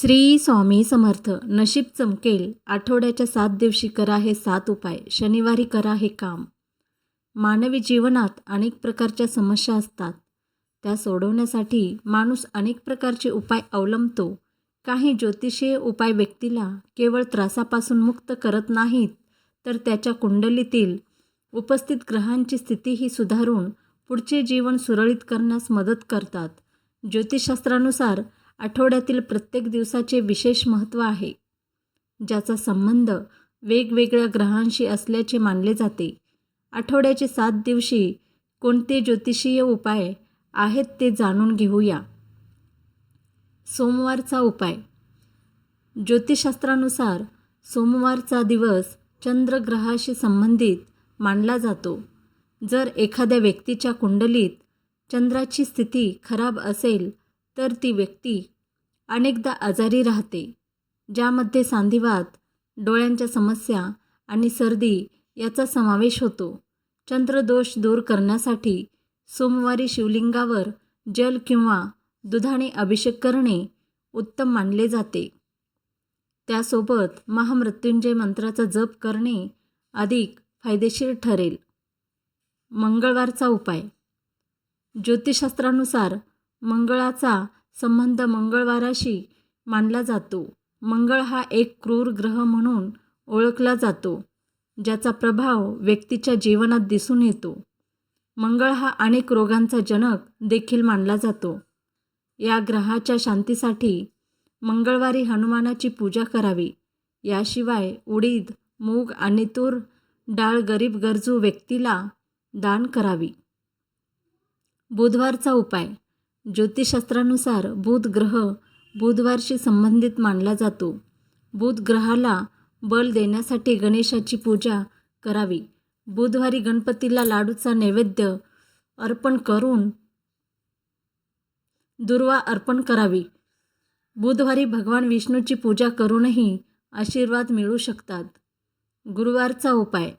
श्री स्वामी समर्थ नशीब चमकेल. आठवड्याच्या सात दिवशी करा हे सात उपाय शनिवारी करा हे काम. मानवी जीवनात अनेक प्रकारच्या समस्या असतात. त्या सोडवण्यासाठी माणूस अनेक प्रकारचे उपाय अवलंबतो. काही ज्योतिषीय उपाय व्यक्तीला केवळ त्रासापासून मुक्त करत नाहीत तर त्याच्या कुंडलीतील उपस्थित ग्रहांची स्थितीही सुधारून पुढचे जीवन सुरळीत करण्यास मदत करतात. ज्योतिषशास्त्रानुसार आठवड्यातील प्रत्येक दिवसाचे विशेष महत्त्व आहे. ज्याचा संबंध वेगवेगळ्या ग्रहांशी असल्याचे मानले जाते. आठवड्याचे सात दिवशी कोणते ज्योतिषीय उपाय आहेत ते जाणून घेऊया. सोमवारचा उपाय. ज्योतिषशास्त्रानुसार सोमवारचा दिवस चंद्रग्रहाशी संबंधित मानला जातो. जर एखाद्या व्यक्तीच्या कुंडलीत चंद्राची स्थिती खराब असेल तर ती व्यक्ती अनेकदा आजारी राहते ज्यामध्ये सांधिवात डोळ्यांच्या समस्या आणि सर्दी याचा समावेश होतो. चंद्रदोष दूर करण्यासाठी सोमवारी शिवलिंगावर जल किंवा दुधाने अभिषेक करणे उत्तम मानले जाते. त्यासोबत महामृत्युंजय मंत्राचा जप करणे अधिक फायदेशीर ठरेल. मंगळवारचा उपाय. ज्योतिषशास्त्रानुसार मंगळाचा संबंध मंगळवाराशी मानला जातो. मंगळ हा एक क्रूर ग्रह म्हणून ओळखला जातो ज्याचा प्रभाव व्यक्तीच्या जीवनात दिसून येतो. मंगळ हा अनेक रोगांचा जनक देखील मानला जातो. या ग्रहाच्या शांतीसाठी मंगळवारी हनुमानाची पूजा करावी. याशिवाय उडीद मूग आणि तूर डाळ गरीब गरजू व्यक्तीला दान करावी. बुधवारचा उपाय. ज्योतिषशास्त्रानुसार बुध ग्रह बुधवारशी संबंधित मानला जातो. बुध ग्रहाला बल देण्यासाठी गणेशाची पूजा करावी. बुधवारी गणपतीला लाडूचा नैवेद्य अर्पण करून दुर्वा अर्पण करावी. बुधवारी भगवान विष्णूची पूजा करूनही आशीर्वाद मिळू शकतात. गुरुवारचा उपाय.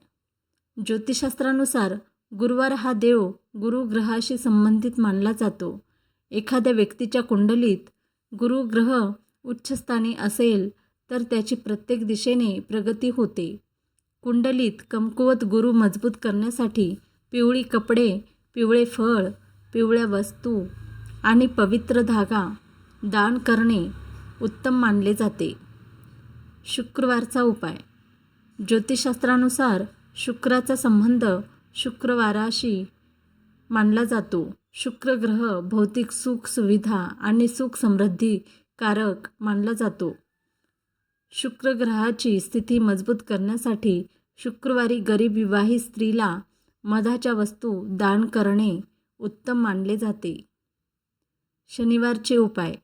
ज्योतिषशास्त्रानुसार गुरुवार हा देव गुरुग्रहाशी संबंधित मानला जातो. एखाद्या व्यक्तीच्या कुंडलीत गुरुग्रह उच्चस्थानी असेल तर त्याची प्रत्येक दिशेने प्रगती होते. कुंडलीत कमकुवत गुरु मजबूत करण्यासाठी पिवळी कपडे पिवळे फळ पिवळ्या वस्तू आणि पवित्र धागा दान करणे उत्तम मानले जाते. शुक्रवारचा उपाय. ज्योतिषशास्त्रानुसार शुक्राचा संबंध शुक्रवाराशी मानला जातो. शुक्रग्रह भौतिक सुख सुविधा आणि सुख समृद्धी कारक मानला जातो. शुक्र ग्रहाची स्थिती मजबूत करण्यासाठी शुक्रवारी गरीब विवाहित स्त्रीला मधाच्या वस्तू दान करणे उत्तम मानले जाते. शनिवारचे उपाय.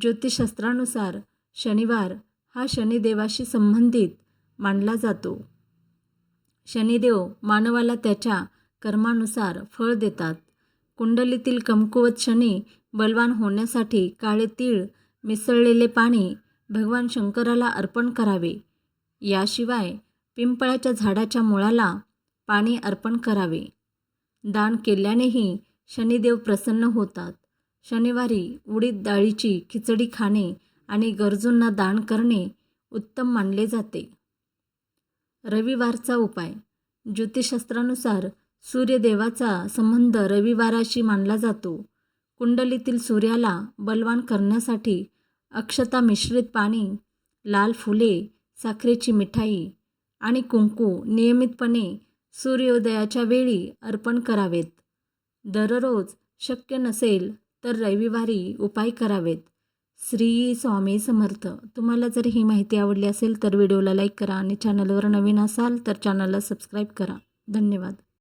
ज्योतिषशास्त्रानुसार शनिवार हा शनिदेवाशी संबंधित मानला जातो. शनिदेव मानवाला त्याच्या कर्मानुसार फळ देतात. कुंडलीतील कमकुवत शनी बलवान होण्यासाठी काळे तीळ मिसळलेले पाणी भगवान शंकराला अर्पण करावे. याशिवाय पिंपळाच्या झाडाच्या मुळाला पाणी अर्पण करावे. दान केल्यानेही शनिदेव प्रसन्न होतात. शनिवारी उडीद डाळीची खिचडी खाणे आणि गरजूंना दान करणे उत्तम मानले जाते. रविवारचा उपाय. ज्योतिषशास्त्रानुसार सूर्यदेवाचा संबंध रविवाराशी मानला जातो. कुंडलीतील सूर्याला बलवान करण्यासाठी अक्षता मिश्रित पाणी लाल फुले साखरेची मिठाई आणि कुंकू नियमितपणे सूर्योदयाच्या वेळी अर्पण करावेत. दररोज शक्य नसेल तर रविवारी उपाय करावेत. श्री स्वामी समर्थ. तुम्हाला जर ही माहिती आवडली असेल तर व्हिडिओला लाईक करा आणि चॅनलवर नवीन असाल तर चॅनलला सबस्क्राईब करा. धन्यवाद.